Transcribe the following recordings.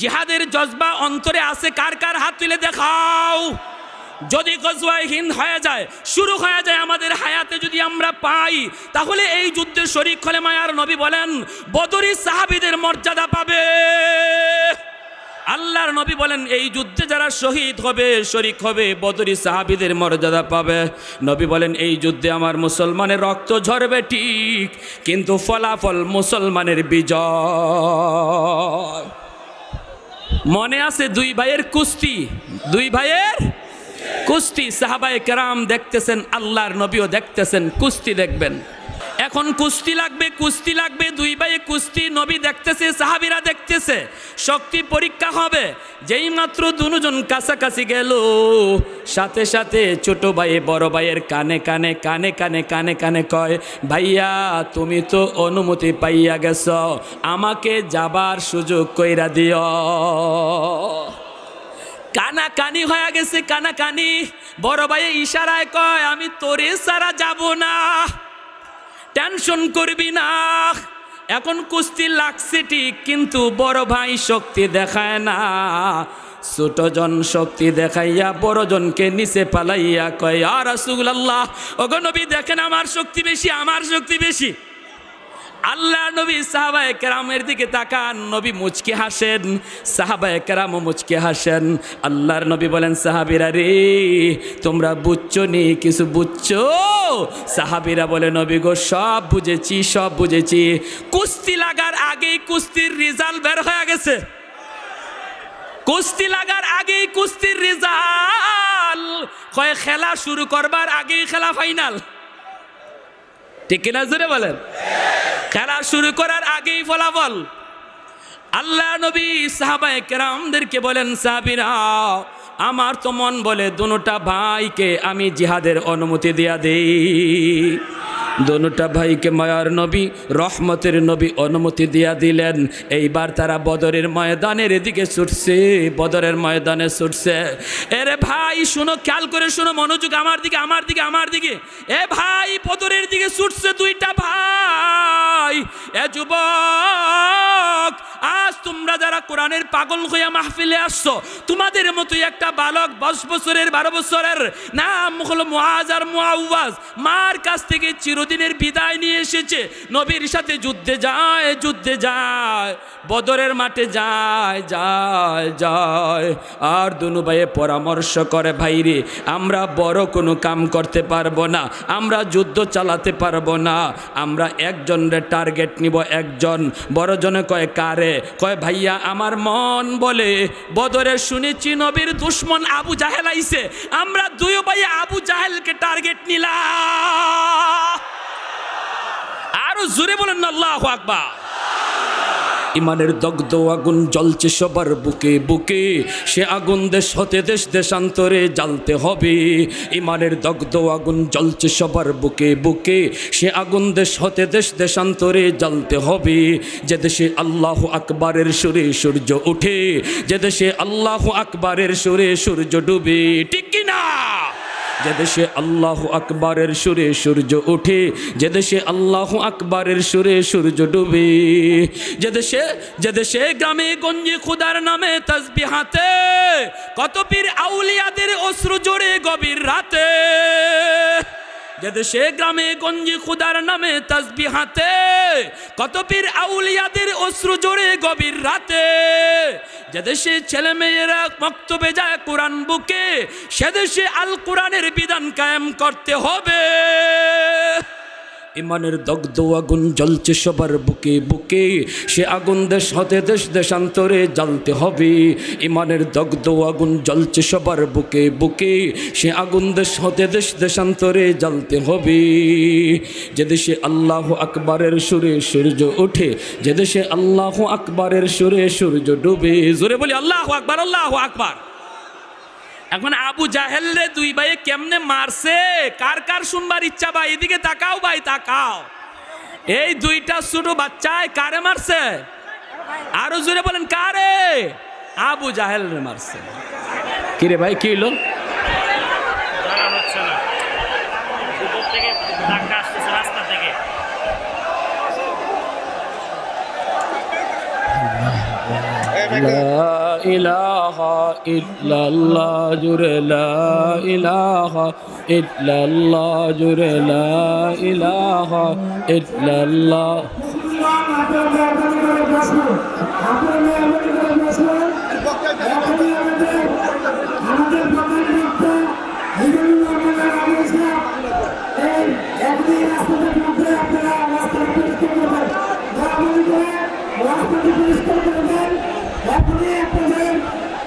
জিহাদের জজবা অন্তরে আছে, কার কার হাত তুলে দেখাও। যদি গজওয়ায় হিন্দ হয়ে যায়, শুরু হয়ে যায় আমাদের হায়াতে যদি আমরা পাই, তাহলে এই যুদ্ধে শরিক হলে মায়ার নবী বলেন, বদরি সাহাবিদের মর্যাদা পাবে। আল্লাহর নবী বলেন, এই যুদ্ধে যারা শহীদ হবে, শরিক হবে, বদরি সাহাবিদের মর্যাদা পাবে। নবী বলেন, এই যুদ্ধে আমার মুসলমানের রক্ত ঝরবে ঠিক, কিন্তু ফলাফল মুসলমানের বিজয়। মনে আছে দুই ভাইয়ের কুস্তি? দুই ভাইয়ের কুস্তি? সাহাবাই কেরাম দেখতেছেন, আল্লাহর নবীও দেখতেছেন, কুস্তি দেখবেন। এখন কুস্তি লাগবে কুস্তি লাগবে, দুই ভাইয়ে কুস্তি নবী দেখতেছে, সাহাবিরা দেখতেছে, শক্তি পরীক্ষা হবে। যেই মাত্র দুজন কাছাকাছি গেল, সাথে সাথে ছোট ভাইয়ে বড় ভাইয়ের কানে কানে কানে কানে কানে কানে কয়, ভাইয়া, তুমি তো অনুমতি পাইয়া গেছ, আমাকে যাবার সুযোগ কইরা দিও কানা কানি হয়ে গেছে কানা কানি বড় ভাইয়ে ইশারায় কয়, আমি তোরে সারা যাব না। টেনশন করবি না। এখন কুস্তি লাগছে ঠিক, কিন্তু বড় ভাই শক্তি দেখায় না। ছোটজন শক্তি দেখাইয়া বড়জনকে নিচে পালাইয়া কয় আর রাসূলুল্লাহ আল্লাহ নবী দেখেন আমার শক্তি বেশি, আমার শক্তি বেশি। আল্লাহ নবী সাহাবায়ে কেরামের দিকে তাকান, নবী মুচকে হাসেন, সাহাবায়ে কেরাম মুচকে হাসেন। আল্লাহর নবী বলেন, সাহাবিরা রে, তোমরা বুঝছ নি? কিছু বুঝছ? সাহাবিরা বলে, নবী গো, সব বুঝেছি সব বুঝেছি। কুস্তি লাগার আগেই কুস্তির রেজাল্ট বের হয়ে গেছে। কুস্তি লাগার আগেই কুস্তির রেজাল্ট। কয় খেলা শুরু করবার আগেই খেলা ফাইনাল। ঠিক কিনা জোরে বলেন? খেলা শুরু করার আগেই ফলাফল। আল্লাহ নবী সাহাবায়ে কেরামদেরকে বলেন, সাহাবিরা, আমার তো মন বলে দুটা ভাইকে আমি জিহাদের অনুমতি দিয়া দেই। দোনোটা ভাইকে মায়ার নবী, রহমতের নবী অনুমতি দিয়া দিলেন। এইবার তারা বদরের ময়দানের দিকে ছুটছে, বদরের ময়দানে ছুটছে। এরে ভাই, শুনো, খেয়াল করে শুনো, মনোযোগ আমার দিকে আমার দিকে আমার দিকে। এ ভাই, বদরের দিকে ছুটছে দুইটা ভাই। এ যুবক, আজ তোমরা যারা কোরআনের পাগল হইয়া মাহফিলে আসছো, তোমাদের মতোই একটা বালক দশ বছরের, বারো বছরের, নাম হলো মুআজ আর মুআওয়াজ, মার কাছ থেকে চিরদিনের বিদায় নিয়ে এসেছে। নবীর সাথে যুদ্ধে যায় যুদ্ধে যায়, বদরের মাঠে যায় যায় যায়। আর দুনু ভাইয়ে পরামর্শ করে ভাইরে আমরা বড় কোনো কাম করতে পারব না, আমরা যুদ্ধ চালাতে পারব না, আমরা একজনের টার্গেট নিব একজন। বড়জনে কয়, কারে? কয়, ভাইয়া, আমার মন বলে। বদরে শুনেছি নবীর দুশ্মন আবু জাহেল আইছে। আমরা দুই ভাই আবু জাহেলকে টার্গেট নিলাম। আরও জোরে বলেন আল্লাহ আকবার। ইমানের দগ্ধ আগুন জ্বলছে সবার বুকে বুকে। সে আগুন দেশ হতে দেশ দেশান্তরে জ্বালতে হবে। ইমানের দগ্ধ আগুন জ্বলছে সবার বুকে বুকে। সে আগুন দেশ হতে দেশ দেশান্তরে জ্বালতে হবে। যে দেশে আল্লাহ আকবারের সুরে সূর্য ওঠে, যে দেশে আল্লাহ আকবারের সুরে সূর্য ডুবে, ঠিক যে দেশে আল্লাহ আকবরের সুরে সূর্য উঠে, যে দেশে আল্লাহ আকবরের সুরে সূর্য ডুবে, যে দেশে যে দেশে গ্রামে গঞ্জে খুদার নামে তসবি হাতে, কত পীর আউলিয়াদের অশ্রু জোরে গভীর রাতে। যে দেশে গ্রামে গঞ্জি খুদার নামে তসবি হাতে কত পীর আউলিয়াদের অশ্রু জোরে গভীর রাতে যে দেশে ছেলে মেয়েরা মক্তবে যায় কোরআন বুকে সে দেশে আল কোরআনের বিধান কায়েম করতে হবে ইমানের দগ্ধ আগুন জ্বলছে সবার বুকে বুকে। সে আগুন দেশ হতে দেশ দেশান্তরে জ্বালতে হবে। ইমানের দগ্ধ আগুন জ্বলছে সবার বুকে বুকে। সে আগুন দেশ হতে দেশ দেশান্তরে জ্বালতে হবে। যে দেশে আল্লাহ আকবরের সুরে সূর্য ওঠে, যে দেশে আল্লাহ আকবরের সুরে সূর্য ডুবে। জোরে বলি, আল্লাহ আকবার আল্লাহ আকবার। এখন আবু জাহেল রে দুই ভাই কেমনে মারছে? কার কার শুনবার ইচ্ছা ভাই? এদিকে তাকাও ভাই তাকাও। এই দুইটা ছোট বাচ্চায় কারে মারছে? আরও জোরে বলেন কারে? আবু জাহেল রে মারছে। কিরে ভাই কি হলো إله إلا الله جر لا إله إلا الله جر لا إله إلا الله.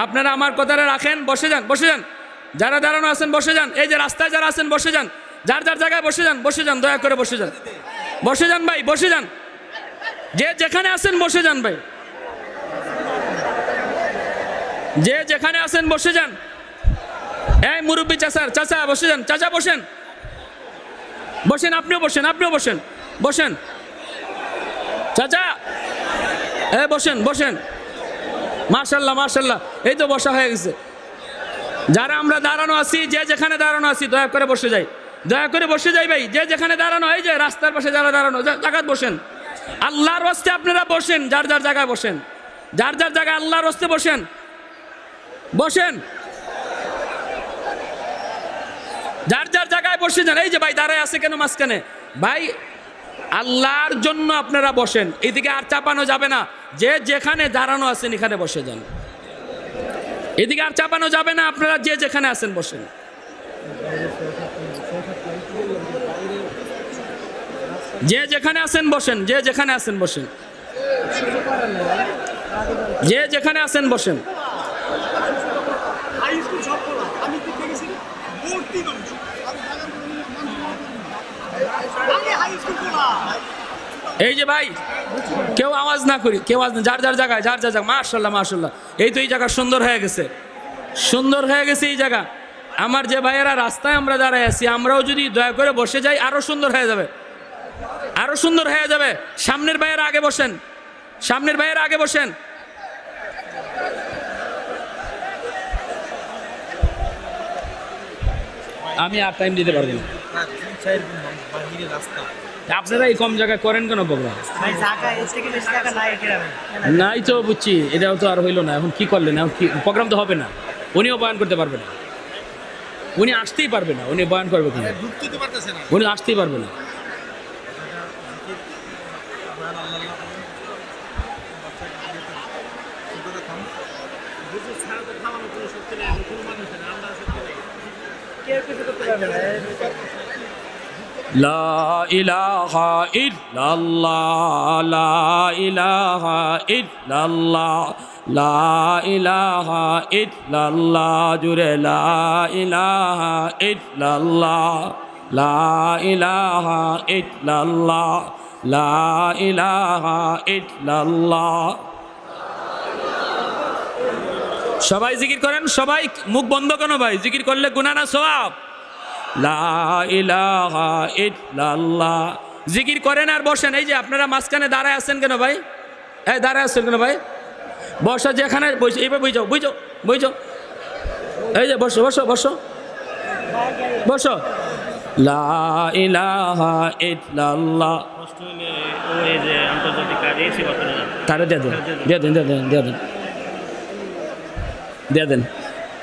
আপনারা আমার কথাটা রাখেন, বসে যান বসে যান। যারা দাঁড়ানো আছেন, বসে যান। এই যে রাস্তায় যারা আছেন, বসে যান। যার যার জায়গায় বসে যান বসে যান, দয়া করে বসে যান। বসে যান ভাই, বসে যান। যে যেখানে আছেন, বসে যান ভাই। যে যেখানে আছেন, বসে যান। এই মুরব্বী চাচার, চাচা, বসে যান। চাচা, বসেন। বসেন, আপনিও বসেন আপনিও বসেন। বসেন। চাচা, এ, বসেন বসেন। মার্শাল্লাহ মার্শাল্লাহ এই তো বসা হয়ে গেছে। যারা আমরা দাঁড়ানো আছি, যে যেখানে দাঁড়ানো আছি, দয়া করে বসে যাই। দয়া করে বসে যাই ভাই, যে যেখানে দাঁড়ানো, এই যে রাস্তার পাশে যারা দাঁড়ানো জা- জায়গায় বসেন। আল্লাহর হস্তে আপনারা বসেন, যার যার জায়গায় বসেন। যার যার জায়গায় আল্লাহর হস্তে বসেন। বসেন। যার যার জায়গায় বসে যান, এই যে ভাই দাঁড়ায় আছে কেন মাঝখানে? ভাই আল্লাহর জন্য আপনারা বসেন। এদিকে আর চাপানো যাবে না। যে যেখানে দাঁড়ানো আছেন, এখানে বসে যান। এদিকে আর চাপানো যাবে না, আপনারা যে যেখানে আছেন, বসেন। যে যেখানে আছেন, বসেন। যে যেখানে আছেন, বসেন। যে যেখানে আছেন, বসেন। এই যে ভাই, কেউ আওয়াজ না করি, কেউ আওয়াজ না, যার যার জায়গায়, যার যার জায়গা মার্শাল্লাহ মার্শাল্লাহ এই তো এই জায়গা সুন্দর হয়ে গেছে। সুন্দর হয়ে গেছে এই জায়গা। আমার যে ভাইয়েরা রাস্তায় আমরা দাঁড়ায় আছি, আমরাও যদি দয়া করে বসে যাই আরও সুন্দর হয়ে যাবে। আরও সুন্দর হয়ে যাবে। সামনের ভাইয়েরা আগে বসেন। সামনের ভাইয়েরা আগে বসেন। আমি আর টাইম দিতে পারব না। আপনারা এই কম জায়গায় করেন কেন টাকা নাই তো বুঝছি এটাও তো আর হইল না। এখন কি করলেন? এখন কি প্রোগ্রাম তো হবে না। উনিও বয়ান করতে পারবে না। উনি আসতেই পারবে না। উনি বয়ান করবে কিনা উনি আসতেই পারবে না। কেউ কিছু করতে পারবে না। লা ইলাহা ইল্লাল্লাহ, লা ইলাহা ইল্লাল্লাহ, লা ইলাহা ইল্লাল্লাহ জুরে লা ইলাহা ইল্লাল্লাহ, লা ইলাহা ইল্লাল্লাহ, লা ইলাহা ইল্লাল্লাহ। সবাই জিকির করেন, সবাই মুখ বন্ধ কেন ভাই, জিকির করলে গুনা না, সওয়াব। জিকির করেন আর বসেন। এই যে আপনারা মাঝখানে দাঁড়ায় আছেন কেন ভাই? এই দাঁড়ায় আছেন কেন ভাই? বসা, যেখানে বই যাও বই যাও এই যে বসো বসো বসো। বসো। দিয়ে দেন দিয়ে দেন দিয়ে দেন। দিয়ে দেন।